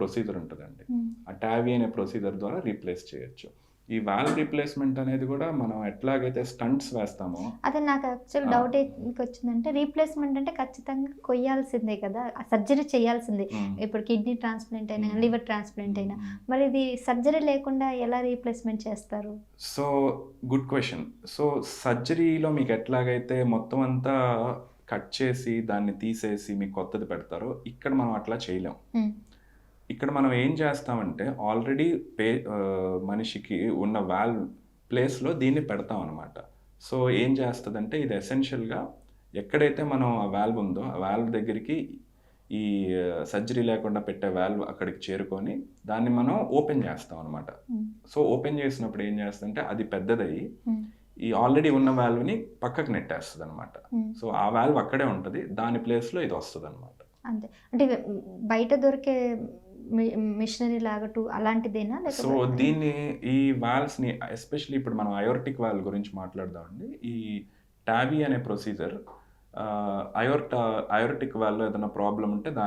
Procedure ఉంటుందండి ఉమ్. ఆ Tavy అనే ప్రొసీజర్ ద్వారా రీప్లేస్ చేయొచ్చు ఈ వాల్వ్ రీప్లేస్మెంట్ అనేది కూడా మనం ఎట్లాగైతే స్టంట్స్ వేస్తామో అదే నాకు యాక్చువల్. డౌట్ వచ్చిందంటే రీప్లేస్మెంట్ అంటే ఖచ్చితంగా కొయ్యాల్సిందే కదా సర్జరీ చేయాల్సిందే మ్మ్. ఇప్పుడు కిడ్నీ ట్రాన్స్ప్లాంట్ అయినా. లివర్ ట్రాన్స్ప్లాంట్ అయినా మరి ఇది సర్జరీ లేకుండా ఎలా రీప్లేస్మెంట్ చేస్తారు సో గుడ్ క్వశ్చన్ సో సర్జరీలో మీకు ఎట్లాగైతే మొత్తం అంతా కట్ చేసి దాన్ని తీసేసి మీకు కొత్తది పెడతారో ఇక్కడ మనం అట్లా చేయలేం. ఇక్కడ మనం ఏం చేస్తామంటే ఆల్రెడీ పే మనిషికి ఉన్న వాల్వ్ ప్లేస్లో దీన్ని పెడతాం అనమాట సో ఏం చేస్తుందంటే ఇది ఎసెన్షియల్గా ఎక్కడైతే మనం ఆ వాల్వ్ ఉందో ఆ వాల్వ్ దగ్గరికి ఈ సర్జరీ లేకుండా పెట్టే వాల్వ్ అక్కడికి చేరుకొని దాన్ని మనం ఓపెన్ చేస్తాం అనమాట ఉమ్. సో ఓపెన్ చేసినప్పుడు ఏం చేస్తుందంటే అది పెద్దదయ్యి ఉమ్. ఈ ఆల్రెడీ ఉన్న వాల్వ్ని పక్కకు నెట్టేస్తుంది అనమాట ఉమ్. సో ఆ వాల్వ్ అక్కడే ఉంటుంది దాని ప్లేస్లో ఇది వస్తుంది అనమాట అంతే అంటే బయట దొరికే మిషనరీ లాగా టూ అలాంటిదేనా? సో దీన్ని ఈ వాల్వ్స్ని ఎస్పెషల్లీ ఇప్పుడు మనం అయోర్టిక్ వాల్వ్ గురించి మాట్లాడదామండి. ఈ టావీ అనే ప్రొసీజర్ అయోర్ట అయోర్టిక్ వాల్వ్ ఏదైనా ప్రాబ్లం ఉంటే దాన్ని